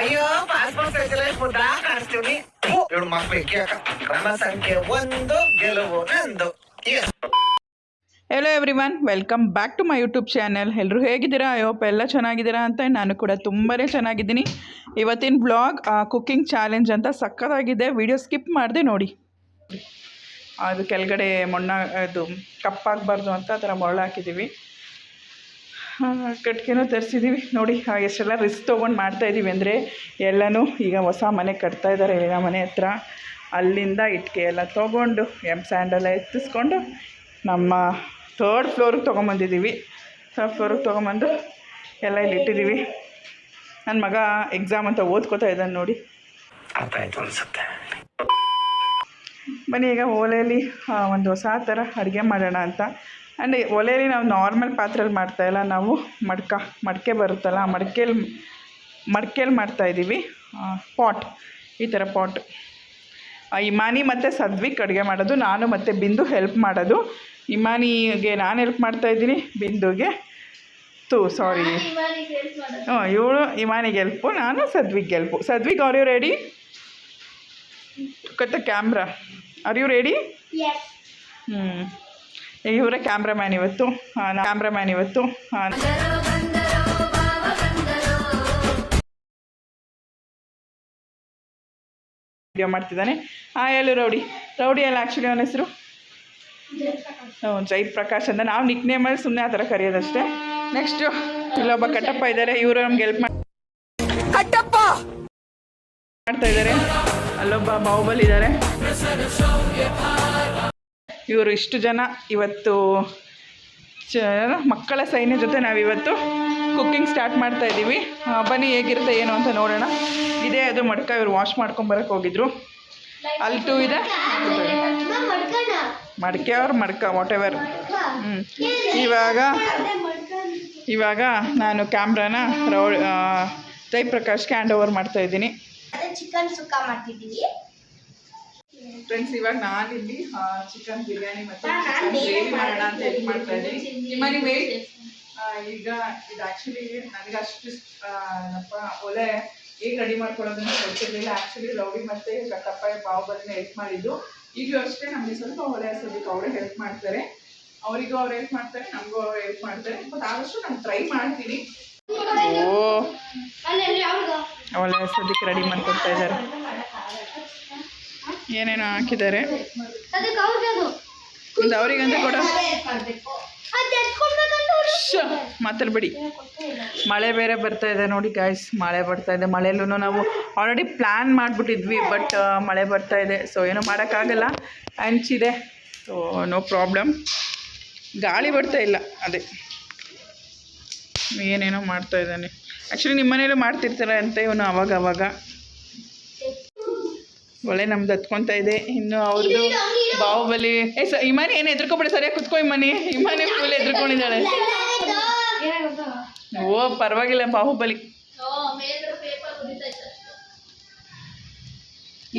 ಅಯ್ಯೋ passport one ಮುದ್ದಾ ಕಾಣಿಸ್ತೀವಿ ಇವಳು ಕ್ರಮ ಸಂಖ್ಯೆ ಒಂದು ಗೆಲುವು ನಂದು. Hello everyone welcome back to my YouTube channel ಎಲ್ಲರೂ ಹೇಗಿದ್ದೀರಾ? ಅಯ್ಯೋಪ ಎಲ್ಲ ಚೆನ್ನಾಗಿದ್ದೀರಾ ಅಂತ ನಾನು ಕೂಡ ತುಂಬಾ ಚೆನ್ನಾಗಿದ್ದೀನಿ. ಇವತ್ತಿನ ಬ್ಲಾಗ್ ಕುಕ್ಕಿಂಗ್ ಚಾಲೆಂಜ್ ಅಂತ ಸಕ್ಕತ್ತಾಗಿದೆ ವಿಡಿಯೋ ಸ್ಕಿಪ್ ಮಾಡಿದೆ ನೋಡಿ. ಅದು ಕೆಳಗಡೆ ಮೊಣ್ಣ ಅದು ಕಪ್ಪಾಗಬಾರ್ದು ಅಂತ ಆ ಥರ ಮೊರಳು ಹಾಕಿದ್ದೀವಿ ಕಟ್ಗೆನೂ ತರಿಸಿದ್ದೀವಿ ನೋಡಿ ಎಷ್ಟೆಲ್ಲ ರಿಸ್ಕ್ ತೊಗೊಂಡು ಮಾಡ್ತಾಯಿದ್ದೀವಿ ಅಂದರೆ ಎಲ್ಲನೂ ಈಗ ಹೊಸ ಮನೆ ಕಟ್ತಾ ಇದ್ದಾರೆ ಈಗ ಮನೆ ಹತ್ರ. ಅಲ್ಲಿಂದ ಇಟ್ಕೆ ಎಲ್ಲ ತೊಗೊಂಡು ಎಂ ಸ್ಯಾಂಡೆಲ್ಲ ಎತ್ತಿಸ್ಕೊಂಡು ನಮ್ಮ ಥರ್ಡ್ ಫ್ಲೋರಿಗೆ ತೊಗೊಂಬಂದಿದ್ದೀವಿ ತರ್ಡ್ ಫ್ಲೋರಿಗೆ ತೊಗೊಂಬಂದು ಎಲ್ಲ ಇಲ್ಲಿ ಇಟ್ಟಿದ್ದೀವಿ ನನ್ನ ಮಗ ಎಕ್ಸಾಮ್ ಅಂತ ಓದ್ಕೋತಾ ಇದ್ದಾನೆ ನೋಡಿ. ಅನ್ಸುತ್ತೆ. ಬನ್ನಿ ಈಗ ಓಲೆಯಲ್ಲಿ ಒಂದು ಹೊಸ ಥರ ಅಡುಗೆ ಮಾಡೋಣ ಅಂತ. ಆ್ಯಂಡ್ ಒಲೆಯಲ್ಲಿ ನಾವು ನಾರ್ಮಲ್ ಪಾತ್ರೆಯಲ್ಲಿ ಮಾಡ್ತಾಯಿಲ್ಲ ನಾವು ಮಡ್ಕ ಮಡಿಕೆ ಬರುತ್ತಲ್ಲ ಆ ಮಡಿಕೆಯಲ್ಲಿ ಮಡಿಕೆಯಲ್ಲಿ ಮಾಡ್ತಾಯಿದ್ದೀವಿ ಪಾಟ್ ಈ ಥರ ಪಾಟ್ ಇಮಾನಿ ಮತ್ತು ಸದ್ವಿಕ್ ಅಡುಗೆ ಮಾಡೋದು ನಾನು ಮತ್ತು ಬಿಂದು ಹೆಲ್ಪ್ ಮಾಡೋದು. ಇಮಾನಿಗೆ ನಾನು ಹೆಲ್ಪ್ ಮಾಡ್ತಾಯಿದ್ದೀನಿ ಬಿಂದುಗೆ ತು ಸಾರಿ ಹ್ಞೂ ಇವಳು ಇಮಾನಿಗೆ ಹೆಲ್ಪು ನಾನು ಸದ್ವಿಗೆ ಹೆಲ್ಪು ಸದ್ವಿಗ್ ಆರ್ ಯು ರೆಡಿ ಕತ್ತ ಕ್ಯಾಮ್ರಾ ಆರ್ ಯು ರೆಡಿ ಹ್ಞೂ ಇವರೇ ಕ್ಯಾಮ್ರಾಮ್ಯಾನ್ ಇವತ್ತು. ಕ್ಯಾಮ್ರಾಮ್ಯಾನ್ ಇವತ್ತು. ವಿಡಿಯೋ ಮಾಡ್ತಿದ್ದಾನೆ. ಹಾಂ ಹೇಳು ರೌಡಿ. ರೌಡಿ ಎಲ್ಲ ಆ್ಯಕ್ಚುಲಿ ಅವನ ಹೆಸರು? ಹ್ಞೂ ಜೈ ಪ್ರಕಾಶ್ ಅಂತ. ನಾವು ನಿಕ್ ನೇಮಲ್ಲಿ ಸುಮ್ಮನೆ ಆ ಥರ ಕರೆಯೋದಷ್ಟೇ. ನೆಕ್ಸ್ಟು ಇಲ್ಲೊಬ್ಬ ಕಟ್ಟಪ್ಪ ಇದ್ದಾರೆ ಇವರು ನಮ್ಗೆ ಹೆಲ್ಪ್ ಕಟ್ಟಪ್ಪ! ಮಾಡ್ತಾ ಇದ್ದಾರೆ ಅಲ್ಲೊಬ್ಬ ಬಾಹುಬಲಿ ಇದ್ದಾರೆ ಇವರು ಇಷ್ಟು ಜನ. ಇವತ್ತು ಚ, ಮಕ್ಕಳ ಸೈನ್ಯ ಜೊತೆ ನಾವಿವತ್ತು ಕುಕ್ಕಿಂಗ್ ಸ್ಟಾರ್ಟ್ ಮಾಡ್ತಾ ಇದ್ದೀವಿ. ಬನ್ನಿ ಹೇಗಿರುತ್ತೆ, ಏನು ಅಂತ ನೋಡೋಣ. ಇದೇ ಅದು ಮಡ್ಕ, ಇವರು ವಾಶ್ ಮಾಡ್ಕೊಂಬರಕ್ಕೆ ಹೋಗಿದ್ರು. ಅಲ್ಲಿ ಟೂ ಇದೆ? ಮಡ್ಕೆ ಅವ್ರ ಮಡ್ಕ ವಾಟ್ ಎವರ್ ಇವಾಗ ಇವಾಗ ನಾನು ಕ್ಯಾಮ್ರಾನ ರೌ ಜಯಪ್ರಕಾಶ್ಗೆ ಹ್ಯಾಂಡ್ ಓವರ್ ಮಾಡ್ತಾ ಇದ್ದೀನಿ. ಚಿಕನ್ ಸುಕ್ಕ ಮಾಡ್ತಿದ್ದೀವಿ. ಫ್ರೆಂಡ್ಸ್ ಇವಾಗ ನಾನಿಲ್ಲಿ ಚಿಕನ್ ಬಿರಿಯಾನಿ ಮತ್ತು ಚಿಕನ್ ಗ್ರೇವಿ ಮಾಡೋಣ ಅಂತ ಹೆಲ್ಪ್ ಮಾಡ್ತಾ ಇದ್ದೀನಿ. ನಿಮ್ಮನೆ ವೇಟ್ ಈಗ ಇದು ಆ್ಯಕ್ಚುಲಿ ನನಗೆ ಅಷ್ಟು ಏನಪ್ಪ ಒಲೆ ಹೇಗೆ ರೆಡಿ ಮಾಡ್ಕೊಳ್ಳೋದು ಅಂತ ಗೊತ್ತಿರಲಿಲ್ಲ. ಆ್ಯಕ್ಚುಲಿ ರೌಡಿ ಮತ್ತು ಕಟ್ಟಪ್ಪ ಬಾಹುಬಲಿನ ಹೆಲ್ಪ್ ಮಾಡಿದ್ದು. ಈಗಲೂ ಅಷ್ಟೇ ನಮಗೆ ಸ್ವಲ್ಪ ಒಲೆ ಹಸೋದಕ್ಕೆ ಅವರೇ ಹೆಲ್ಪ್ ಮಾಡ್ತಾರೆ. ಅವರಿಗೂ ಅವ್ರು ಹೆಲ್ಪ್ ಮಾಡ್ತಾರೆ ನಮಗೂ ಅವ್ರು ಹೆಲ್ಪ್ ಮಾಡ್ತಾರೆ. ಬಟ್ ಆದಷ್ಟು ನಾನು ಟ್ರೈ ಮಾಡ್ತೀನಿ. ಓ. ಒಲೆ ಹಸೋದಕ್ಕೆ ರೆಡಿ ಮಾಡ್ಕೊಡ್ತಾ ಇದ್ದಾರೆ. ಏನೇನೋ ಹಾಕಿದ್ದಾರೆ. ಒಂದು ಅವರಿಗಂತ ಕೊಡ. ಮಾತಾಡ್ಬೇಡಿ. ಮಳೆ ಬೇರೆ ಬರ್ತಾ ಇದೆ ನೋಡಿ ಗಾಯ್ಸ್ ಮಳೆ ಬರ್ತಾ ಇದೆ. ಮಳೆಯಲ್ಲೂ ನಾವು ಆಲ್ರೆಡಿ ಪ್ಲ್ಯಾನ್ ಮಾಡಿಬಿಟ್ಟಿದ್ವಿ ಬಟ್ ಮಳೆ ಬರ್ತಾ ಇದೆ. ಸೊ ಏನೂ ಮಾಡೋಕ್ಕಾಗಲ್ಲ. ಹಂಚಿದೆ ಸೊ ನೋ ಪ್ರಾಬ್ಲಮ್ ಗಾಳಿ ಬರ್ತಾ ಇಲ್ಲ ಅದೇ. ಏನೇನೋ ಮಾಡ್ತಾ ಇದ್ದಾನೆ. ಆ್ಯಕ್ಚುಲಿ ನಿಮ್ಮ ಮನೇಲೂ ಮಾಡ್ತಿರ್ತಾರೆ ಅಂತ ಇವನು ಅವಾಗ ಅವಾಗ ಒಳ್ಳೆ ನಮ್ದು ಹತ್ಕೊತಾ ಇದೆ. ಇನ್ನು ಅವ್ರದ್ದು ಬಾಹುಬಲಿ. ಏ ಸ ಇಮಾನಿ ಏನು ಎದ್ರುಕೊಬೇಡಿ ಸರಿಯಾಗಿ ಕುತ್ಕೋ ಇಮಾನಿ. Imani full ಎದ್ರಕೊಂಡಿದ್ದಾಳೆ. ಓ ಪರವಾಗಿಲ್ಲ ಬಾಹುಬಲಿ.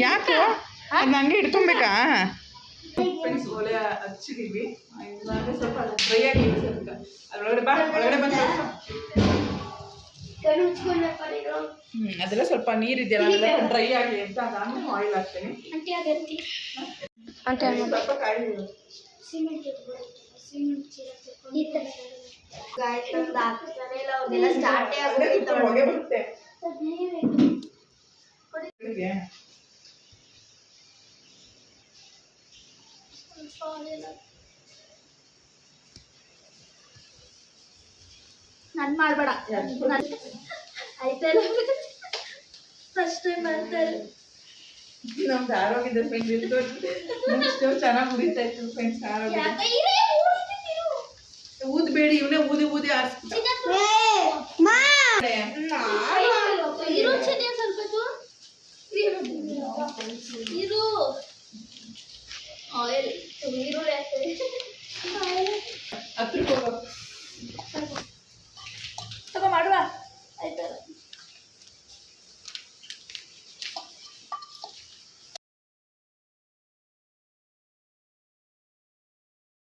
ಯಾಕೋ? ಅದು ಹಂಗೆ ಇಟ್ಕೊಬೇಕಾ ಒಲೆ ಹಚ್ಚಿದೀವಿ. ಸ್ವಲ್ಪ ಡ್ರೈ ಆಗಿದೆ ಸ್ವಲ್ಪ. ಅದ್ರೊಳಗಡೆ ಬಾ ಒಳಗಡೆ ಬಂದು ಅದೆಲ್ಲ ಸ್ವಲ್ಪ ನೀರಿದೆಯಲ್ಲ ಅದೆಲ್ಲ ಡ್ರೈ ಆಗಿ ಅಂತ ನಾನು ಆಯಿಲ್ ಹಾಕ್ತೀನಿ. ಸ್ವಲ್ಪ ಕಾಯಿ ಸ್ಟಾರ್ಟೇ ಅದೇ ಸ್ವಲ್ಪ ಹೊಗೆ ಮಾಡ್ಬೇಡ. ಆಯ್ತಲ್ಲ? ಫಸ್ಟ್ ಟೈಮ್ ಮಾಡ್ತಾರೆ ನಮ್ದು ಆರೋಗ್ಯದ ಇತ್ತು. ನೆಕ್ಸ್ಟ್ ಚೆನ್ನಾಗಿ ಉಳಿತಾ ಇತ್ತು ಫ್ರೆಂಡ್ಸ್ ಆರೋಗ್ಯ. ಊದ್ಬೇಡಿ ಇವನೇ ಊದಿ ಊದಿ ಆರಿಸ್ಬಿಟ್ಟ. ಆಯಿಲ್ ಈರುಳ್ಳಿ ಹಾಕ್ತಾರೆ ಹತ್ರಕ್ಕೆ ಹೋಗೋ ತಗೋ ಮಾಡುವ ಆಯ್ತಲ್ಲ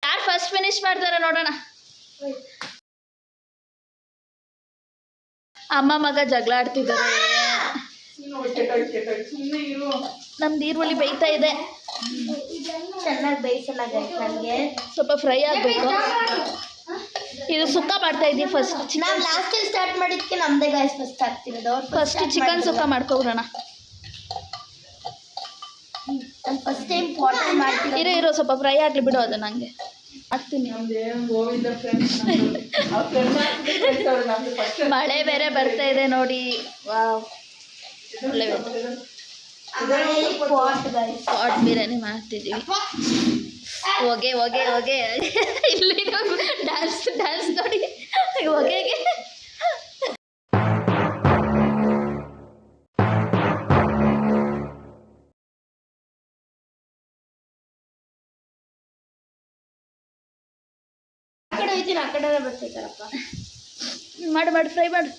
ಯಾರು ಫಸ್ಟ್ ಫಿನಿಶ್ ಮಾಡ್ತಾರ ನೋಡೋಣ. ಅಮ್ಮ ಮಗ ಜಗಳ ಆಡ್ತಿದ್ದಾರೆ. ನಮ್ದು ಈರುಳ್ಳಿ ಬೇಯ್ತಾ ಇದೆ. ಚೆನ್ನಾಗಿ ಬೇಯಿಸಲ್ಲ ಗೈಸ್ ನನಗೆ ಸ್ವಲ್ಪ ಫ್ರೈ ಆಗಬೇಕು. ಇದು ಸುಕ್ಕ ಮಾಡ್ತಾ ಇದ್ದೀವಿ ಫಸ್ಟ್ ನಾವು ಲಾಸ್ಟ್ ಸ್ಟಾರ್ಟ್ ಮಾಡಿದ್ಕೆ ನಮ್ದೇ ಗಾಯ್ಸ್ ಫಸ್ಟ್ ಹಾಕ್ತಿರೋದು ಫಸ್ಟ್ ಚಿಕನ್ ಸುಕ್ಕ ಮಾಡ್ಕೊಬಿಡೋಣ. ಫಸ್ಟ್ ಟೈಮ್ ಇರೋ ಇರೋ ಸ್ವಲ್ಪ ಫ್ರೈ ಆಗಲಿ ಬಿಡು ಅದು ನನಗೆ ಮಳೆ ಬೇರೆ ಬರ್ತಾ ಇದೆ ನೋಡಿ. ಪಾಟ್ ಬಿರಿಯಾನಿ ಮಾಡ್ತಿದ್ದೀವಿ ಹೊಗೆ ಹೊಗೆ ಹೊಗೆ. ಇಲ್ಲಿ ಡ್ಯಾನ್ಸ್ ಡ್ಯಾನ್ಸ್ ನೋಡಿ. ಹೊಗೆಗೆ. ಹೋಯ್ತೀನಿ ಆ ಕಡೆ ಬರ್ತೈತಾರಪ್ಪ ಮಾಡು ಮಾಡು ಫ್ರೈ ಮಾಡು.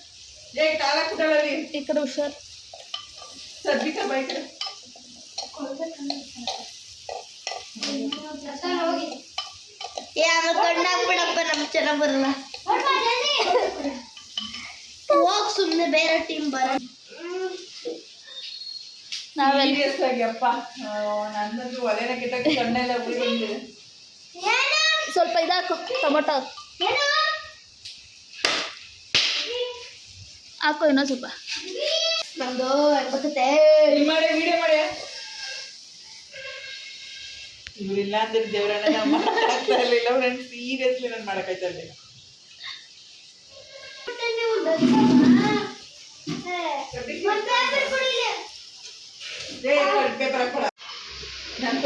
ಈ ಕಡೆ ಹುಷಾರು. ಏ ಆಮೇಲೆ ಕಣ್ಣಾಕ್ಬಿಡಪ್ಪ ನಮ್ಗೆ ಚೆನ್ನಾಗಿ ಬರಲ್ಲ. ಹೋಗ್ ಸುಮ್ಮನೆ ಬೇರೆ ಟೀಮ್ ಬರ ನಾವೆಲ್ಲ? ಸೀರಿಯಸ್ ಆಗಿ ಅಪ್ಪ. ನನ್ನದು ಒಲೆನ ಕೆಟ್ಟಕ್ಕೆ ಕಣ್ಣೆಲ್ಲ ಉರಿ ಬಂದಿದೆ. ಸ್ವಲ್ಪ ಇದಾಕು ಟೊಮೊಟೊ. ಹಾಕು ಇನ್ನೊಂದು ಸ್ವಲ್ಪ. ನಮ್ದು ಇಲ್ಲಿ ಮಾಡಿ ವಿಡಿಯೋ ಮಾಡಿ. ಇವರಿಲ್ಲ ಅಂದ್ರೆ ದೇವರನ್ನ ನಾವು ಅವ್ರ ಇರ್ಲಿಲ್ಲ. ಫ್ರೆಂಡ್ಸ್ ಸೀರಿಯಸ್ಲಿ ನಾನು ಮಾಡಕ್ಕಾಯ್ತಾ ಇರ್ಲಿಲ್ಲ. ಪೇಪರ್ ಹಾಕೊಳ ನಾನು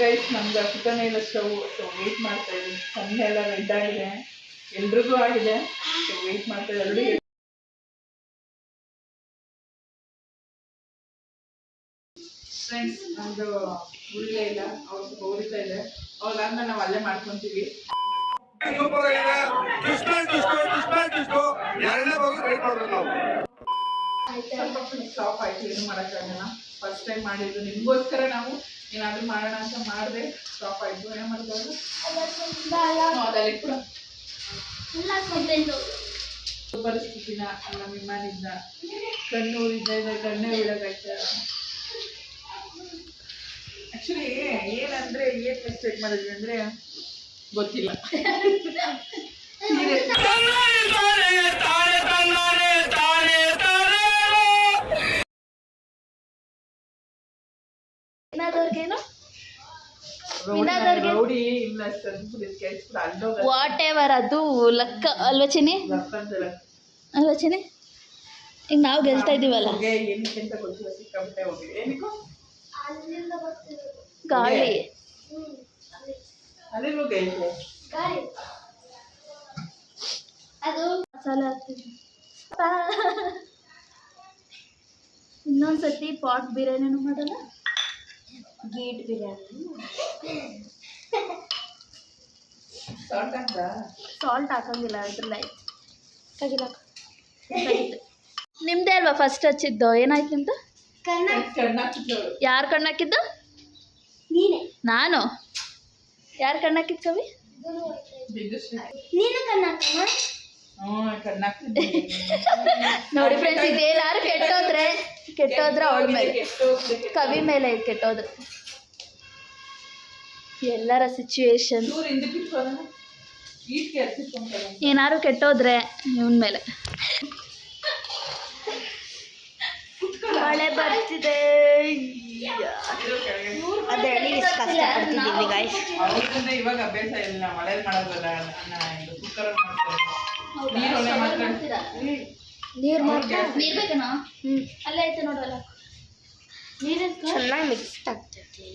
ಗೈಸ್ ನಮ್ಗೆ ಅಕ್ಕನೇ ಇಲ್ಲ ಸ್ಟವ್ ಸೊ ವೆಯ್ಟ್ ಮಾಡ್ತಾ ಇದ್ದೀನಿ. ಕಣ್ಣೆಲ್ಲ ರೆಡ್ ಆಗಿದೆ. ಎಲ್ರಿಗೂ ಆಗಿದೆ. ಸೊ ವೆಯ್ಟ್ ಮಾಡ್ತಾ ಇದ್ದಾರೆ ಫ್ರೆಂಡ್ಸ್ ನಮ್ದು ಉಳ್ಳೇ ಇಲ್ಲ. ಅವ್ರು ಸ್ವಲ್ಪ ಉರಿತಾ ಇದೆ ಅವಾಗ ನಾವು ಅಲ್ಲೇ ಮಾಡ್ಕೊಂತೀವಿ. ಸೂಪರ್ ಆಗಿದೆ ಎರಡನೇ ಭಾಗ ಮಾಡ್ಬೇಕು ನಾವು. ಸ್ವಲ್ಪ ಸ್ಟಾಪ್ ಆಯ್ತು ಏನು ಮಾಡೋಕ್ಕಾಗಲ್ಲ ಫಸ್ಟ್ ಟೈಮ್ ಮಾಡಿದ್ದು ನಿಮಗೋಸ್ಕರ ನಾವು ಏನಾದರೂ ಮಾಡೋಣ ಅಂತ ಮಾಡಿದೆ ಸ್ಟಾಪ್ ಆಯ್ತು ಏನು ಮಾಡೋದು ಅದಲ್ಲಿ ಕೂಡ ಪರಿಸ್ಥಿತಿನ ನಮ್ಮ ವಿಮಾನಿಂದ ಕಣ್ಣು ಇದ್ದ ಇದೆ ಕಣ್ಣೇ ಉಳಗಾಯ್ತಾ ಆಕ್ಚುಲಿ ಏನಂದ್ರೆ ಏನ್ ಮಿಸ್ಟೇಕ್ ಮಾಡಿದ್ವಿ ಅಂದ್ರೆ ಗೊತ್ತಿಲ್ಲ ರೌಡಿ ಇಲ್ಲ ಕೇಳಿಸ್ಬಿಡ. ಅಲ್ಲೋಗ ವಾಟ್ ಎವರ್ ಅದು ಲಕ್ಕ ಅಲ್ವಾ ಚಿನಿ ಲಕ್ಕಂತಲ್ಲ ಅಲ್ವಾ ಚಿನಿ ಈಗ ನಾವು ಗೆಲ್ತಾ ಇದೀವಲ್ಲ ಏನಕ್ಕೆ ಅಂತ ಗೊತ್ತಿಲ್ಲ ಸಿಕ್ಕಾಬಿಟ್ಟೆ ಹೋಗಿ. ಏನಕ್ಕೋ ಗಾಳಿ. ಗಾಳಿ. ಅದು ಮಸಾಲೆ ಹಾಕ್ತೀನಿ. ಇನ್ನೊಂದ್ಸತಿ ಪಾಟ್ ಬಿರಿಯಾನಿನೂ ಮಾಡಲ್ಲ ಗೀಟ್ ಬಿರಿಯಾನಿ. ಸಾಲ್ಟ್ ಹಾಕೋಂಗಿಲ್ಲ ಅದ್ರ ಅದ್ರಲ್ಲ ಕಗಿಲ್ಲ ನಿಮ್ದೇ ಅಲ್ವಾ ಫಸ್ಟ್ ಹಚ್ಚಿದ್ದು? ಏನಾಯ್ತು ನಿಮ್ದು? ಯಾರು ಕಣ್ಣಾಕಿದ್ದು ನೀನೆ. ನಾನು? ಯಾರು ಕಣ್ಣಾಕಿದ್ ಕವಿ? ನೀನು ಕಣ್ಣಾಕಿದ್ದೆ ನೋಡಿ ಫ್ರೆಂಡ್ಸ್ ಏನಾದ್ರು ಕೆಟ್ಟೋದ್ರೆ ಕೆಟ್ಟೋದ್ರೆ ಅವಳ ಮೇಲೆ. ಕವಿ ಮೇಲೆ ಕೆಟ್ಟೋದ್ರೆ. ಎಲ್ಲರ ಸಿಚುವೇಶನ್ ಏನಾದ್ರು ಏನಾರು ಕೆಟ್ಟೋದ್ರೆ ಇವನ್ ಮೇಲೆ. ಮಳೆ ಬರ್ತಿದೆ. ಅದೇ ಹೇಳಿ ಇಷ್ಟು ಕಷ್ಟಪಡ್ತಿದ್ದೀವಿ ಗಾಯ್ಸ್ ಇವಾಗ ಅಭ್ಯಾಸ ಇಲ್ಲ. ಮಳೆ ಮಾಡೋದಲ್ಲ ಕುಕ್ಕರ್ ಮಾಡ್ತಾರೆ ನೀರು ಒಲೆ ಮಾತ್ರ. ನೀರು ಮಾತ್ರ ನೀರು ಬೇಕನಾ? ಅಲ್ಲೇ ಐತೆ ನೋಡಲ್ಲ ನೀರು ಚೆನ್ನಾಗಿ ಮಿಕ್ಸ್ ಆಗ್ತೈತಿ.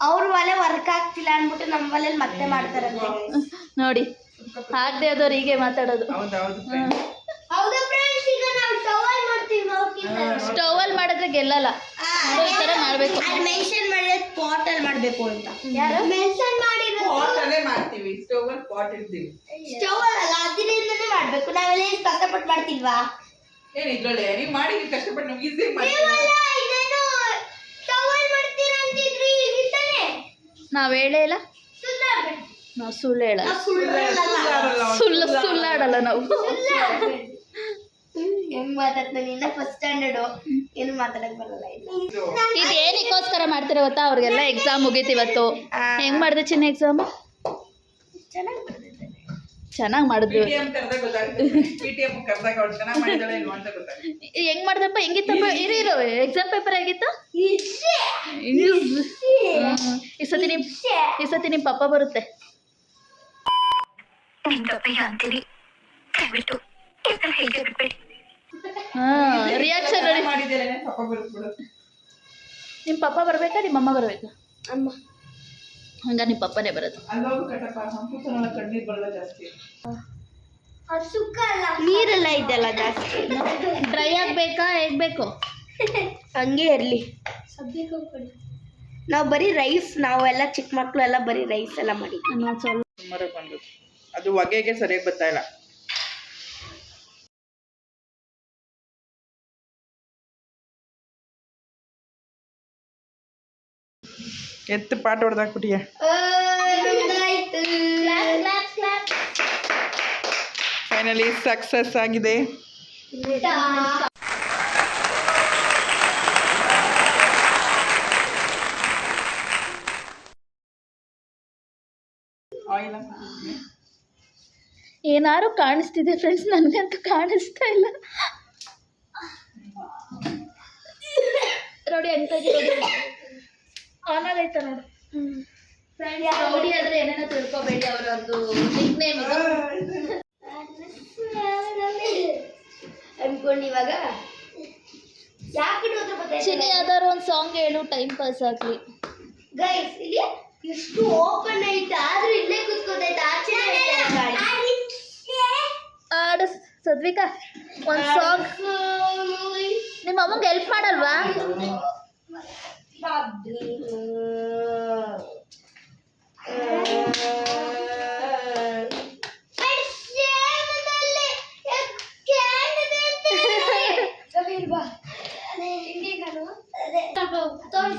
ಅವ್ರ ಒಲೆ ವರ್ಕ್ ಆಗ್ತಿಲ್ಲ ಅಂದ್ಬಿಟ್ಟು ನಮ್ಮ ಒಲೆಯಲ್ಲಿ ಮತ್ತೆ ಮಾಡ್ತಾರಂತೆ. ನೋಡಿ ಆಗದೆ ಆದವ್ರು ಹೀಗೆ ಮಾತಾಡೋದು. ಸ್ಟವ್ ಅಲ್ಲಿ ಫ್ರೆಂಡ್ಸ್ ಈಗ ನಾವು ಸ್ಟವಲ್ ಮಾಡ್ತೀವಿ ಸ್ಟವಲ್ಲಿ ಮಾಡಿದ್ರೆ ಗೆಲ್ಲಲ್ಲ. ಆ ಈ ಥರ ಮಾಡಬೇಕು. ಮೆನ್ಷನ್ ಮಾಡಿದ್ರೆ ಪಾಟ್ ಅಲ್ಲಿ ಮಾಡ್ಬೇಕು ಅಂತ. ಯಾರು? ಮೆನ್ಷನ್ ಮಾಡಿರೋದು ಪಾಟ್ ಅಲ್ಲೇ ಮಾಡ್ತೀವಿ. ಸ್ಟವ್ ಅಲ್ಲಿ ಪಾಟ್ ಇಡ್ತೀವಿ. ಸ್ಟವ್ ಅಲ್ಲ ಅದರಿಂದನೇ ಮಾಡ್ಬೇಕು. ನಾವೆಲ್ಲ ಏನು ಕಷ್ಟಪಟ್ಟು ಮಾಡ್ತಿಲ್ವಾ? ಏನ್ ಇದ್ರೊಳ್ಳೆ? ನೀವು ಮಾಡಿ ನೀವು ಕಷ್ಟಪಟ್ಟು ನಮ್ಗೆ ಈಸಿ ಮಾಡಿ ನೀವೆಲ್ಲ ಇನ್ನೇನು ಸ್ಟವ್ ಅಲ್ಲಿ ಅಂತಿದ್ರಿ ಇರ್ತಾನೆ ನಾವು ಹೇಳೇ ಇಲ್ಲ. ನಾವು ಸುಳ್ಳು ಹೇಳಲ್ಲ. ಸುಳ್ಳು ಸುಳ್ಳಾಡಲ್ಲ ನಾವು. ಹೆಂಗ್ ಮಾತಾಡ್ತಾನೆ ಇನ್ನ ಫಸ್ಟ್ ಸ್ಟ್ಯಾಂಡರ್ಡು ಏನು ಮಾತಾಡಕ್ ಬರಲ್ಲ ಇದು ಏನಕ್ಕೋಸ್ಕರ ಮಾಡ್ತಿರೋ ಗೊತ್ತಾ? ಅವ್ರಿಗೆಲ್ಲ ಎಕ್ಸಾಮ್ ಮುಗೀತು ಇವತ್ತು. ಹೆಂಗ್ ಮಾಡಿದೆ ಚಿನ್ನ ಎಕ್ಸಾಮ್ ಚೆನ್ನಾಗಿ ಗೊತ್ತಾಗುತ್ತೆ. ಹೆಂಗ್ ಮಾಡ್ದಪ್ಪ? ಹೆಂಗಿತ್ತಪ್ಪ? ಇರು ಇರು. ಎಕ್ಸಾಮ್ ಪೇಪರ್ ಆಗಿತ್ತು. ಈ ಸತಿ ನಿಮ್ ಈ ಸತಿ ನಿಮ್ ಪಪ್ಪ ಬರುತ್ತೆ. ಅಂತೀರಿ? ದಯವಿಟ್ಟು ಈ ಥರ ಹೇಳಿಕೆ ಬಿಟ್ಬೇಡಿ. ಹಾ ರಿಯಾಕ್ಷನ್ ನೋಡಿ ನಿಮ್ಮ ಪಪ್ಪ ಬರ್ಬೇಕಾ ನಿಮ್ಮ ಅಮ್ಮ ಬರ್ಬೇಕಾ? ಅಮ್ಮ. ಹಂಗ ನಿಮ್ಮ ಪಪ್ಪನೇ ಬರೋದು. ನೀರೆಲ್ಲ ಇದೆಲ್ಲ ಜಾಸ್ತಿ? ಡ್ರೈ ಆಗ್ಬೇಕಾ ಹೇಗ್ ಬೇಕು ಹಂಗೆ ಇರಲಿ ನಾವು ಬರೀ ರೈಸ್ ನಾವೆಲ್ಲ ಚಿಕ್ಕ ಮಕ್ಕಳು ಎಲ್ಲ ಬರೀ ರೈಸ್ ಎಲ್ಲ ಮಾಡಿ. ನಾನ್ ಸ್ವಲ್ಪ ಸುಮಾರು ಬಂದು ಅದು ಹೊಗೆಗೆ ಸರಿಯಾಗಿ ಬರ್ತಾ ಇಲ್ಲ. ಎತ್ತು ಪಾಟ್ ಹೊಡೆದಾಕ್ಬಿಟ್ಟಿಯ ಫೈನಲಿ ಸಕ್ಸಸ್ ಆಗಿದೆ. ಏನಾರು ಕಾಣಿಸ್ತಿದೆ ಫ್ರೆಂಡ್ಸ್ ನನಗಂತೂ ಕಾಣಿಸ್ತಾ ಇಲ್ಲ. ನೋಡಿ ಅಂಕಲ್ಗೆ ಆನ್ ಆಗೈತೆ ನೋಡು. ಅವ್ರಿ ಆದ್ರೆ ಏನೇನೋ ತಿಳ್ಕೊಬೇಡಿ ಅವ್ರದ್ದು ನಿಕ್ ನೇಮ್ ಇದು. ಅನ್ಕೊಂಡು ಇವಾಗ. ಯಾಕೆ ಚಿನಿ ಯಾವ್ದಾದ್ರು ಒಂದು ಸಾಂಗ್ ಹೇಳು ಟೈಮ್ ಪಾಸ್ ಆಗ್ಲಿ. ಗೈಸ್ ಇಲ್ಲಿ ಎಷ್ಟು ಓಪನ್ ಐತೆ ಆದ್ರೂ ಇಲ್ಲೇ ಕುತ್ಕೋತೈತೆ ಆಚೆ ಆಡು. ಆಡ. ಸದ್ವಿಕಾ ಒಂದು ಸಾಂಗ್ ನಿಮ್ಮ ಅಮ್ಮಂಗೆ ಹೆಲ್ಪ್ ಮಾಡಲ್ವಾ?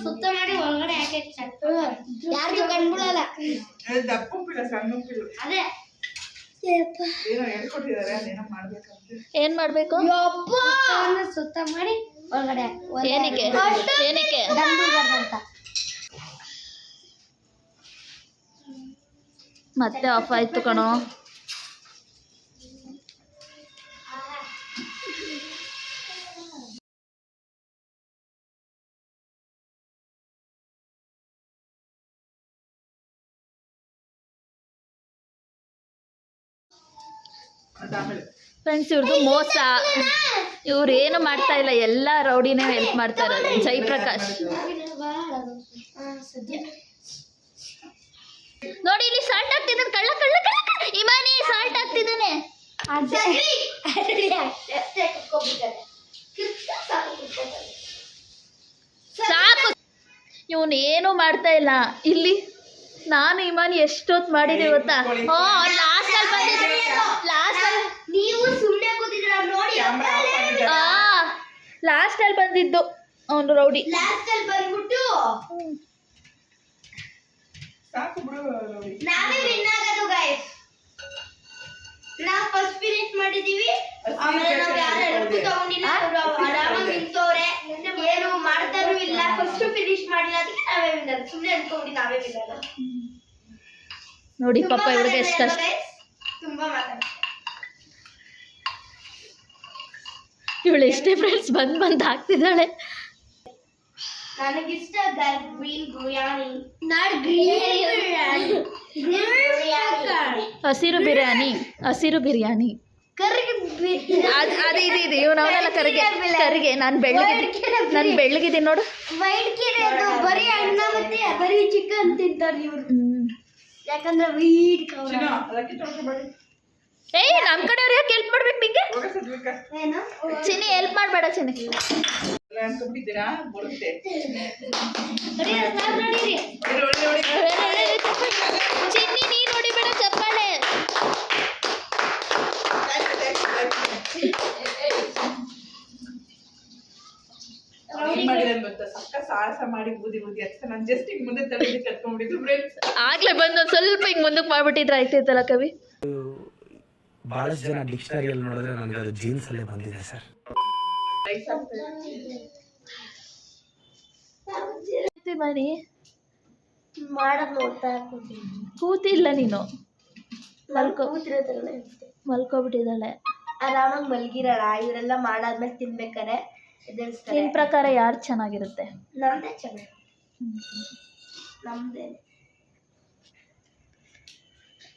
ಸುತ್ತ ಮಾಡಿ ಒಳಗಡೆ ಯಾಕೆ ಯಾರಿಗೂ ಕಂಡ್ಬಿಡಲ್ಲ ದಪ್ಪ ಉಪ್ಪಿಲ್ಲ ಸಣ್ಣ ಉಪ್ಪಿಲ್ಲ ಅದೇ ಏನೋ ಮಾಡ್ಬೇಕು? ಸುತ್ತ ಮಾಡಿ ಒಳಗಡೆ ಏನಕ್ಕೆ. ಏನಕ್ಕೆ. ಮತ್ತೆ ಆಫ್ ಆಯ್ತು ಕಣೋ. ಫ್ರೆಂಡ್ಸ್ ಇವ್ರದ್ದು ಮೋಸ. ಇವ್ರು ಏನು ಮಾಡ್ತಾ ಇಲ್ಲ. ಎಲ್ಲ ರೌಡಿನೇ ಹೆಲ್ಪ್ ಮಾಡ್ತಾರೆ ಇರೋದು. ಜಯಪ್ರಕಾಶ್ ನೋಡಿ ಇಲ್ಲಿ ಸಾಲ್ಟ್ ಆಗ್ತಿದ್ದಾನೆ ಕಳ್ಳ ಕಳ್ಳ ಕಳ್ಳ. ಇಮಾನಿ ಸಾಲ್ಟ್ ಆಗ್ತಿದ್ದಾನೆ ಸಾಕು. ಇವನು ಏನು ಮಾಡ್ತಾ ಇಲ್ಲ. ಇಲ್ಲಿ ನಾನು ಇಮಾನಿ ಎಷ್ಟೊತ್ತು ಮಾಡಿದೆ ಗೊತ್ತಾ? ಓ ಲಾಸ್ಟ್ ಅಲ್ಲಿ ಬಂದಿದ್ದು ನೀವು ಸುಮ್ಮನೆ ಕೂತಿದ್ರ ನೋಡಿ ಆ ಲಾಸ್ಟ್ ಅಲ್ಲಿ ಬಂದಿದ್ದು ಅವನು ರೌಡಿ. ಲಾಸ್ಟ್ ಅಲ್ಲಿ ಬಂದ್ಬಿಟ್ಟು ಸಾಕು ಬಿಡು. ನಾವೇ ವಿನ್ ಆಗೋದು ಗೈಸ್ ನಾವು ಫಸ್ಟ್ ಫಿನಿಶ್ ಮಾಡಿದೀವಿ ಆಮೇಲೆ ನಾವು ಯಾರು ಹೆಲ್ಪ್ ತಗೊಂಡಿಲ್ಲ ಆರಾಮಾಗಿ ನಿಂತವ್ರೆ. ಏನು ಮಾಡ್ತಾನೂ ಇಲ್ಲ. ಫಸ್ಟ್ ಫಿನಿಶ್ ಮಾಡಿಲ್ಲ ಅದಕ್ಕೆ ನಾವೇ ವಿನ್ನರ್ ಸುಮ್ಮನೆ ಅನ್ಕೊಂಡಿ ನಾವೇ ವಿನ್ ನೋಡಿ ಪಾಪ ಇವ್ರಿಗೆ ಎಷ್ಟು ಕಷ್ಟ ಇವಳು ಎಷ್ಟೇ ಫ್ರೆಂಡ್ಸ್ ಬಂದ್ ಬಂದ್ ಹಾಕ್ತಿದ್ದಾಳೆ. ನನಗಿಷ್ಟ green biryani. Not green biryani. ಹಸಿರು ಬಿರಿಯಾನಿ ಹಸಿರು ಬಿರಿಯಾನಿ. ಕರ್ಗೆ ಅದ್ ಅದು ಇದು ಇದು. ಇವನು ಅವನೆಲ್ಲ ಕರಿಗೆ. ಕರಿಗೆ ನಾನು ಬೆಳ್ಳಗಿದ್ದೀನಿ ನಾನು ಬೆಳ್ಳಗಿದ್ದೀನಿ ನೋಡು. ವೈಟ್ ಕೆರೆ ಅದು ಬರೀ ಅಣ್ಣ ಮತ್ತೆ ಬರೀ ಚಿಕನ್ ತಿಂತಾರೆ ಇವ್ರು. ಯಾಕಂದ್ರೆ ವೀಟ್ ಏಯ್ ನಮ್ ಕಡೆಯವ್ರು ಯಾಕೆ ಹೆಲ್ಪ್ ಮಾಡ್ಬೇಕು ನಿಂಗೆ? ಚಿನ್ನಿ ಹೆಲ್ಪ್ ಮಾಡಬೇಡ ಚಿನ್ನಿ. ಚಿನ್ನಿ ನೀ ನೋಡಿಬೇಡ ಚಪ್ಪಾಳೆ. ನಾನು ಆಗ್ಲೇ ಬಂದ್ ಒಂದ್ ಸ್ವಲ್ಪ ಹಿಂಗ್ ಮುಂದಕ್ಕೆ ಮಾಡ್ಬಿಟ್ಟಿದ್ರೆ ಆಯ್ತಿತ್ತಲ್ಲ ಕವಿ? ಬಹಳಷ್ಟು ಜನ ಡಿಕ್ಷನರಿಯಲ್ಲಿ ನೋಡಿದ್ರೆ ನನಗೆ ಅದು ಜೀನ್ಸ್ ಅಲ್ಲೇ ಬಂದಿದೆ ಸರ್. ಮಣಿ ಮಾಡಕ್ ನೋಡ್ತಾ ಕೂತೀನಿ ಕೂತಿಲ್ಲ ನೀನು. ಮಲ್ಕೋ ಮಲ್ಕೋಬಿಟ್ಟಿದ್ದಾಳೆ. ಆರಾಮಾಗಿ ಮಲ್ಗಿರಲ್ಲ ಇವರೆಲ್ಲ ಮಾಡಾದ್ಮೇಲೆ ತಿನ್ಬೇಕಾರೆ ನಿನ್ ಪ್ರಕಾರ ಯಾರು ಚೆನ್ನಾಗಿರುತ್ತೆ? ನಮ್ದೇ ಚೆನ್ನಾಗಿ. ನಮ್ದೇ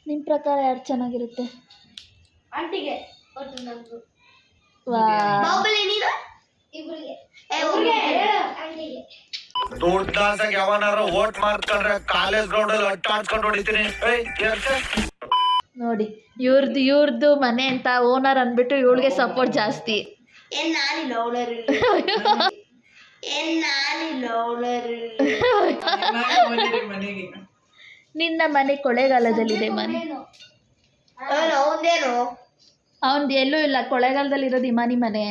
ನಿನ್ ಪ್ರಕಾರ ಯಾರು ಚೆನ್ನಾಗಿರುತ್ತೆ? ಆಂಟಿಗೆ ಬಾಹುಬಲಿ ನೀನು? ಇಬ್ರಿಗೆ. ಆಂಟಿಗೆ. ದೊಡ್ಡ ಯಾವನಾರ ಓಟ್ ಮಾಡ್ಕೊಂಡ್ರೆ ಕಾಲೇಜ್ ಗ್ರೌಂಡ್ ಅಲ್ಲಿ ಅಟ್ಟ ಆಡ್ಸ್ಕೊಂಡು ಹೊಡಿತೀನಿ. ನೋಡಿ ಇವ್ರದ್ದು ಇವ್ರದ್ದು ಮನೆ ಅಂತ ಓನರ್ ಅಂದ್ಬಿಟ್ಟು ಇವಳಿಗೆ ಸಪೋರ್ಟ್ ಜಾಸ್ತಿ. ಏನ್ ನಾನಿಲ್ಲ ಓನರ್ ಏನ್ ನಾನಿಲ್ಲ ಓನರ್ ನಿನ್ನ ಮನೆ ಕೊಳೆಗಾಲದಲ್ಲಿದೆ ಮನೆ. ಅವನು ಅವಂದೇನು ಅವನ್ದು ಎಲ್ಲೂ ಇಲ್ಲ ಕೊಳ್ಳೇಗಾಲದಲ್ಲಿ ಇರೋದು ಇಮಾನಿ ಮನೆ.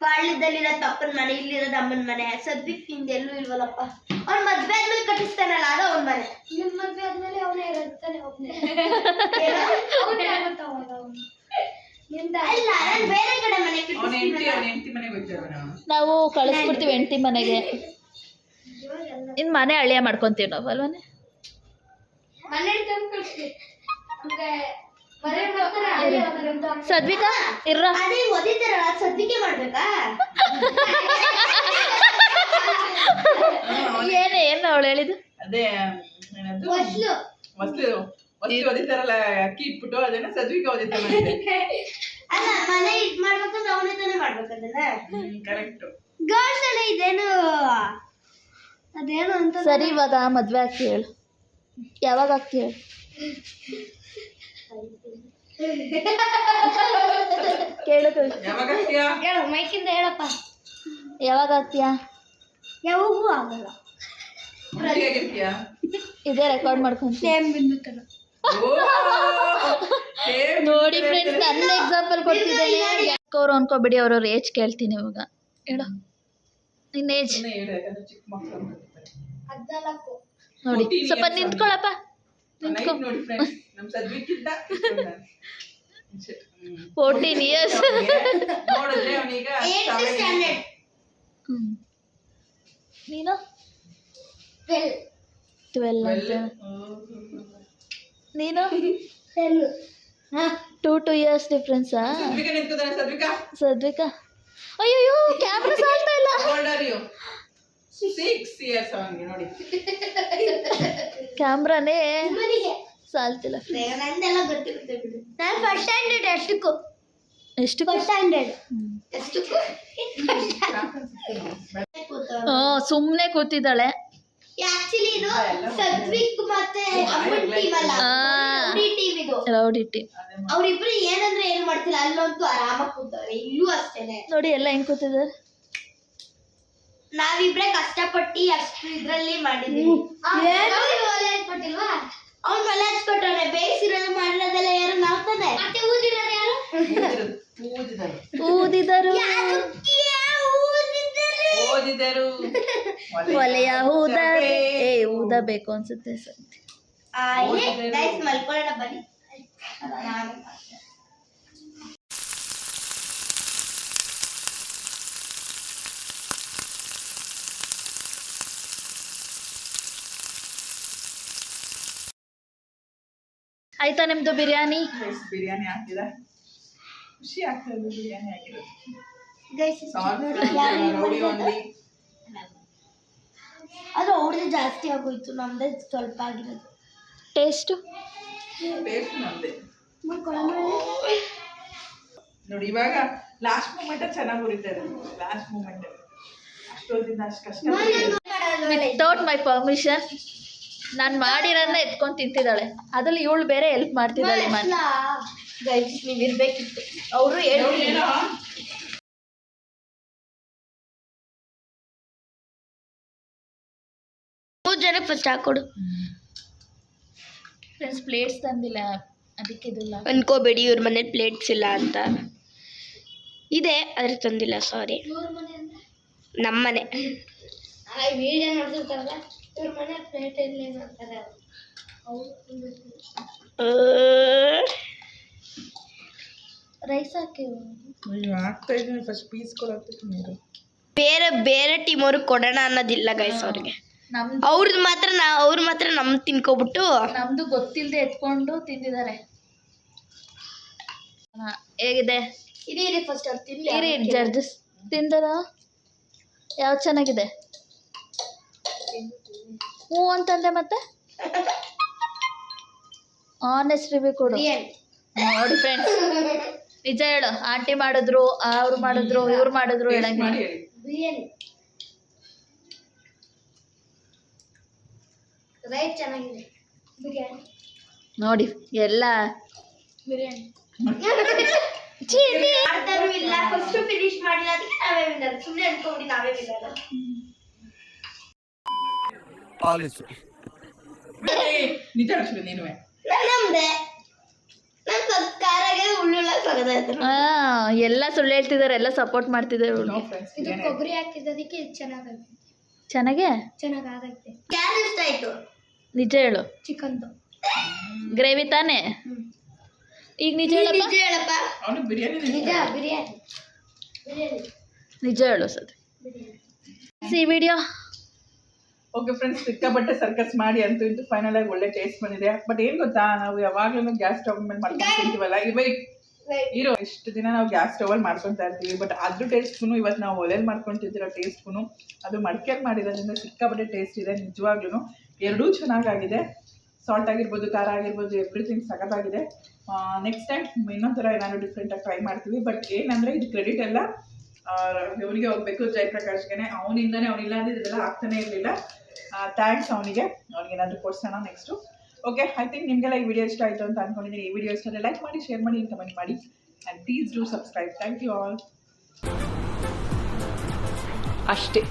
ಪಾಳ್ಯದಲ್ಲಿರೋದು ತಪ್ಪನ ಮನೆ ಇಲ್ಲಿರೋದು ಅಮ್ಮನ ಮನೆ ಸದ್ವಿಕ್ನಿಂದ ಎಲ್ಲೂ ಇಲ್ವಲ್ಲಪ್ಪ. ಅವ್ನ ಮದ್ವೆ ಆದ್ಮೇಲೆ ಕಟ್ಟಿಸ್ತಾನಲ್ಲ ಅದು ಅವನ ಮನೆ. ನಿಮ್ ಮದ್ವೆ ಆದ್ಮೇಲೆ ಅವನೇ ಇರುತ್ತಾನೆ ಒಬ್ನೇ. ಅಲ್ಲ ನಾನು ಬೇರೆ ಕಡೆ ಮನೆ ನಾವು ಕಳಿಸ್ಬಿಡ್ತೀವಿ ಹೆಂಡತಿ ಮನೆಗೆ. ಇನ್ ಮನೆ ಅಳಿಯ ಮಾಡ್ಕೊಂತೀವಿ ನಾವು ಅಲ್ವಾನೆ? ಮನೆ ತಂದು ಕಳಿಸ್ತೀವಿ ಮನೆ ಸದ್ವಿಕಾ ಇರ್ರ. ಅದೇ ಸದ್ವಿಕೆ ಮಾಡ್ಬೇಕಾ? ಏನೇ ಏನ್ ಅವಳು ಹೇಳಿದ್ದು? ಅದೇ ಮಸ್ಲು ಮಸ್ಲು ಓದಿತಾರಲ್ಲ ಅಕ್ಕಿ ಇಟ್ಬಿಟ್ಟು ಅದನ್ನ ಸದ್ವಿಕ ಅಲ್ಲ ಮನೆ ಇದ್ ಮಾಡ್ಬೇಕಂದ್ರೆ ಅವನೇ ತಾನೇ ಮಾಡ್ಬೇಕದನ್ನ ಕರೆಕ್ಟ್ ಗರ್ಲ್ಸ್ ಎಲ್ಲ ಇದೇನು? ಅದೇನು ಅಂತ ಸರಿ ಇವಾಗ ಮದ್ವೆ ಆಗ್ತಿ ಹೇಳು ಯಾವಾಗ ಆಗ್ತಿ ಹೇಳು ಕೇಳು ಹೇಳು ಮೈಕಿಂದ ಹೇಳಪ್ಪ. ಯಾವಾಗ ಆಗ್ತೀಯಾ ಯಾವಾಗೂ ಆಗಲ್ಲ. ಇದೇ ರೆಕಾರ್ಡ್ ಮಾಡ್ಕೊಂತೀನಿ. ಸೇಮ್ ನೋಡಿ ಫ್ರೆಂಡ್ಸ್ ನನ್ನ ಎಕ್ಸಾಂಪಲ್ ಕೊಡ್ತಿದ್ದೇನೆ. ಅವ್ರು ಅನ್ಕೋಬಿಡಿ ಅವ್ರವ್ರ ಏಜ್ ಕೇಳ್ತೀನಿ ಇವಾಗ. ಹೇಳು. ನಿನ್ನ ಏಜ್. ನೋಡಿ ಸ್ವಲ್ಪ ನಿಂತ್ಕೊಳಪ್ಪ. ನೋಡಿ ಫ್ರೆಂಡ್ಸ್ ನಮ್ ಸದ್ವಿಕ್ಕಿಂತ ಫೋರ್ಟೀನ್ ಇಯರ್ಸ್ ನೋಡಿದ್ರೆ ಅವನೀಗ ನೀನು? ಟ್ವೆಲ್ ಅಂತ. ನೀನು? ಟೂ ಟೂ ಇಯರ್ಸ್ ಡಿಫ್ರೆನ್ಸಾ ಸದ್ವಿಕ ನಿಂತ್ಕೋತಾನೆ ಸದ್ವಿಕಾ ಸದ್ವಿಕಾ ಅಯ್ಯೋ ಕ್ಯಾಮ್ರಾ ಸಾಲ್ತಾ ಇಲ್ಲ. Old are you six years ಅವನಿಗೆ ನೋಡಿ. ಕ್ಯಾಮ್ರಾನೇ ಸಾಲ್ತಿಲ್ಲ. ನಂದೆಲ್ಲ ಗೊತ್ತಿರುತ್ತೆ ಬಿಡು. ನಾನು ಫಸ್ಟ್ ಸ್ಟ್ಯಾಂಡರ್ಡ್ ಎಷ್ಟಕ್ಕೂ. ಎಷ್ಟು ಫಸ್ಟ್ ಸ್ಟ್ಯಾಂಡರ್ಡ್. ಎಷ್ಟಕ್ಕೂ? ಹ್ಞೂ ಸುಮ್ಮನೆ ಕೂತಿದ್ದಾಳೆ. ಆಕ್ಚುಲಿ ಇದು ಸದ್ವಿಕ್ ಮತ್ತೆ ಅಮ್ಮನ್ ಟೀಮ್ ಅಲ್ಲ. ರೌಡಿ ಟೀಮ್ ಇದು. ರೌಡಿ ಟೀಮ್ ಅವರಿಬ್ರು ಏನಂದ್ರೆ ಏನ್ ಮಾಡ್ತಿಲ್ಲ ಅಲ್ಲಂತೂ ಆರಾಮಾಗಿ ಕೂತಾರೆ ಇಲ್ಲೂ ಅಷ್ಟೇನೆ. ನೋಡಿ ಎಲ್ಲ ಹೆಂಗ್ ಕೂತಿದ್ದಾರೆ? ನಾವಿಬ್ರೆ ಕಷ್ಟಪಟ್ಟು ಅಷ್ಟು ಇದ್ರಲ್ಲಿ ಮಾಡಿದ್ವಿ. ಅವ್ನ್ ಮಲೆ ಹಚ್ಕೊಟ್ಟವ್ರೆ ಬೇಯಿಸಿರೋದು ಮಾಡಿರೋದೆಲ್ಲ ಯಾರು ನಾವ್ತಾನೆ ಮತ್ತೆ ಊದಿರೋದು ಯಾರು? ಊದಿದರು. ಓದಿದರು. ಒಲೆಯ ಊದಬೇ ಏ ಊದಬೇಕು ಅನ್ಸುತ್ತೆ ಸರ್ ಮಲ್ಕೊಳ್ಳೋಣ ಬನ್ನಿ. ಆಯ್ತಾ ನಿಮ್ದು ಬಿರಿಯಾನಿ? ರೈಸ್ ಬಿರಿಯಾನಿ ಹಾಕಿದ. ಖುಷಿ ಆಗ್ತದೆ ಬಿರಿಯಾನಿ ಹಾಕಿರೋದು ಗೈಸ್ ರೌಡಿ ಒಂದಿ ಅದು ಅವ್ರದ್ದು ಜಾಸ್ತಿ ಆಗೋಯ್ತು ನಮ್ದೇ ಸ್ವಲ್ಪ ಆಗಿರೋದು. ಟೇಸ್ಟು ಟೇಸ್ಟ್ ನಮ್ದೆ. ನೋಡಿ ಇವಾಗ ಲಾಸ್ಟ್ ಮೂಮೆಂಟ್ ಚೆನ್ನಾಗಿ ಉರಿತಾರೆ ಲಾಸ್ಟ್ ಮೂಮೆಂಟ್ ಅಷ್ಟೊಂದಿನ ಅಷ್ಟು ಕಷ್ಟ ವಿತೌಟ್ ಮೈ ಪರ್ಮಿಷನ್ ನಾನು ಮಾಡಿರೋದನ್ನ ಎತ್ಕೊಂಡು ತಿಂತಿದ್ದಾಳೆ. ಅದ್ರಲ್ಲಿ ಇವಳು ಬೇರೆ ಹೆಲ್ಪ್ ಮಾಡ್ತಿದ್ದಾಳೆ ನೀವ್ ಇರ್ಬೇಕಿತ್ತು. ಅವರು ಮೂರು ಜನಕ್ಕೆ ಫಸ್ಟ್ ಹಾಕೊಡು ಫ್ರೆಂಡ್ಸ್ ಪ್ಲೇಟ್ಸ್ ತಂದಿಲ್ಲ. ಅದಕ್ಕೆ ಇದಿಲ್ಲ. ಅನ್ಕೋಬೇಡಿ ಇವ್ರ ಮನೆ ಪ್ಲೇಟ್ಸ್ ಇಲ್ಲ ಅಂತ. ಇದೆ ಅದ್ರ ತಂದಿಲ್ಲ ಸಾರಿ ನಮ್ಮನೆ. ವಿಡಿಯೋ ನೋಡ್ತಿರ್ತಾರಲ್ಲ? ಇವ್ರ ಮನೆ ಪ್ಲೇಟ್ ಇಲ್ಲ ಅಂತಾರೆ? ರೈಸ್ ಹಾಕಿ ಇದ್ದೀನಿ. ಫಸ್ಟ್ ಪೀಸ್ ಬೇರೆ ಬೇರೆ ಟೀಮ್ ಅವ್ರಿಗೆ ಕೊಡೋಣ ಅನ್ನೋದಿಲ್ಲ ಗೈಸ್ ಅವ್ರಿಗೆ. ಅವ್ರದ್ ಅವ್ರದ್ದು ಮಾತ್ರ ನಾ ಅವ್ರು ಮಾತ್ರ ನಮ್ ತಿನ್ಕೊಬಿಟ್ಟು. ನಮ್ದು ಗೊತ್ತಿಲ್ಲದೆ ಎತ್ಕೊಂಡು ತಿಂದಿದ್ದಾರೆ. ಹೇಗಿದೆ? ಇರಿ ಇರಿ ಫಸ್ಟ್ ಅವ್ರು ತಿನ್ಲಿ ಇರಿ ಜಡ್ಜಸ್ ತಿಂದರ? ಯಾವ್ದು ಚೆನ್ನಾಗಿದೆ? ಹ್ಞೂ ಅಂತಂದ್ರೆ ಮತ್ತೆ? ಆನೆಸ್ಟ್ ರಿವ್ಯೂ ಕೊಡು. ನೋಡಿ ಫ್ರೆಂಡ್ಸ್ ನಿಜ ಹೇಳು ಆಂಟಿ ಮಾಡಿದ್ರು ಅವ್ರು ಮಾಡಿದ್ರು ಇವ್ರು ಮಾಡಿದ್ರು ಹೇಳಂಗಿಲ್ಲ ನೋಡಿ ಎಲ್ಲ ಬಿರಿಯಾನಿ ರೈಸ್ ಚೆನ್ನಾಗಿದೆ. ಸುಮ್ಮನೆ ನೋಡಿ ಎಲ್ಲ. ಬಿರಿಯಾನಿ ಮಾಡ್ತಾರು ಇಲ್ಲ ಫಸ್ಟ್ ಫಿನಿಶ್ ಮಾಡಿಲ್ಲ ಅದಕ್ಕೆ ನಾವೇ ವಿನ್ನರ್ ಸುಮ್ಮನೆ ಅನ್ಕೊಂಡಿ ನಾವೇ ವಿನ್ನರ್ ಪಾಲಿಸು. ನೀನುವೆ ನಮ್ದೆ ನನ್? ಉಳ್ಳುಳ್ಳ ಎಲ್ಲ ಸುಳ್ಳು ಹೇಳ್ತಿದ್ದಾರೆ ಎಲ್ಲ ಸಪೋರ್ಟ್ ಮಾಡ್ತಿದ್ದಾರೆ ಇದು ಕೊಬ್ಬರಿ ಹಾಕಿದ್ದದಕ್ಕೆ ಇದು ಚೆನ್ನಾಗೈತೆ. ಚೆನ್ನಾಗೆ? ಚೆನ್ನಾಗಾಗೈತೆ. ಯಾರು ಇಷ್ಟ ಆಯ್ತು? ನಿಜ ಹೇಳು. ಚಿಕನ್ದು ಗ್ರೇವಿ ತಾನೇ? ಈಗ ನಿಜ ಹೇಳಪ್ಪ? ನಿಜ ಹೇಳಪ್ಪ. ಅವನು ಬಿರಿಯಾನಿ ನಿಜ ಬಿರಿಯಾನಿ. ಬಿರಿಯಾನಿ. ನಿಜ ಹೇಳು ಸರ್ ಈ ವಿಡಿಯೋ ಓಕೆ ಫ್ರೆಂಡ್ಸ್ ಸಿಕ್ಕಾಪಟ್ಟೆ ಸರ್ಕಸ್ ಮಾಡಿ ಅಂತೂ ಇಂತೂ ಫೈನಲ್ ಆಗಿ ಒಳ್ಳೆ ಟೇಸ್ಟ್ ಬಂದಿದೆ. ಬಟ್ ಏನ್ ಗೊತ್ತಾ ನಾವು ಯಾವಾಗ್ಲೂ ಗ್ಯಾಸ್ ಸ್ಟವ್ ಮೇಲೆ ಮಾಡ್ಕೊಂಡು ತಿಂತೀವಲ್ಲ ಇವಾಗ ಇರೋ ಇಷ್ಟು ದಿನ ನಾವು ಗ್ಯಾಸ್ ಸ್ಟವ್ ಅಲ್ಲಿ ಮಾಡ್ಕೊಂತಾ ಇರ್ತೀವಿ. ಬಟ್ ಅದ್ರ ಟೇಸ್ಟ್ಗೂ ಇವತ್ತು ನಾವು ಒಲೆಯಲ್ಲಿ ಮಾಡ್ಕೊಂತಿದ್ದಿರೋ ಟೇಸ್ಟ್ಗೂ ಅದು ಮಡಿಕೆಯಲ್ಲಿ ಮಾಡಿರೋದ್ರಿಂದ ಸಿಕ್ಕಾಪಟ್ಟೆ ಟೇಸ್ಟ್ ಇದೆ ನಿಜವಾಗ್ಲೂ ಎರಡೂ ಚೆನ್ನಾಗಾಗಿದೆ. ಸಾಲ್ಟ್ ಆಗಿರ್ಬೋದು ಖಾರ ಆಗಿರ್ಬೋದು ಎವ್ರಿಥಿಂಗ್ ಸಖತ್ತಾಗಿದೆ. ನೆಕ್ಸ್ಟ್ ಟೈಮ್ ಇನ್ನೊಂಥರ ಏನಾದರೂ ಏನಾದ್ರು ಡಿಫ್ರೆಂಟಾಗಿ ಟ್ರೈ ಮಾಡ್ತೀವಿ. ಬಟ್ ಏನಂದರೆ ಇದು ಕ್ರೆಡಿಟ್ ಎಲ್ಲ ಇವನಿಗೆ ಹೋಗ್ಬೇಕು ಜಯಪ್ರಕಾಶ್ಗೆ ಅವನಿಂದನೇ ಅವನಿಲ್ಲ ಅಂದ್ರೆ ಇದೆಲ್ಲ ಆಗ್ತಾನೆ ಇರಲಿಲ್ಲ. ಥ್ಯಾಂಕ್ಸ್ ಅವನಿಗೆ. ಅವ್ನಿಗೆ ಏನಾದರೂ ಕೊಡ್ಸೋಣ ನೆಕ್ಸ್ಟು ಓಕೆ ಐ ಥಿಂಕ್ ನಿಮಗೆಲ್ಲ ಈ ವಿಡಿಯೋ ಇಷ್ಟ ಆಯಿತು ಅಂತ ಅನ್ಕೊಂಡಿದ್ದೀನಿ ಈ ವಿಡಿಯೋ ಇಷ್ಟ ಲೈಕ್ ಮಾಡಿ ಶೇರ್ ಮಾಡಿ ಕಮೆಂಟ್ ಮಾಡಿ. And please do subscribe thank you all ಅಷ್ಟೇ.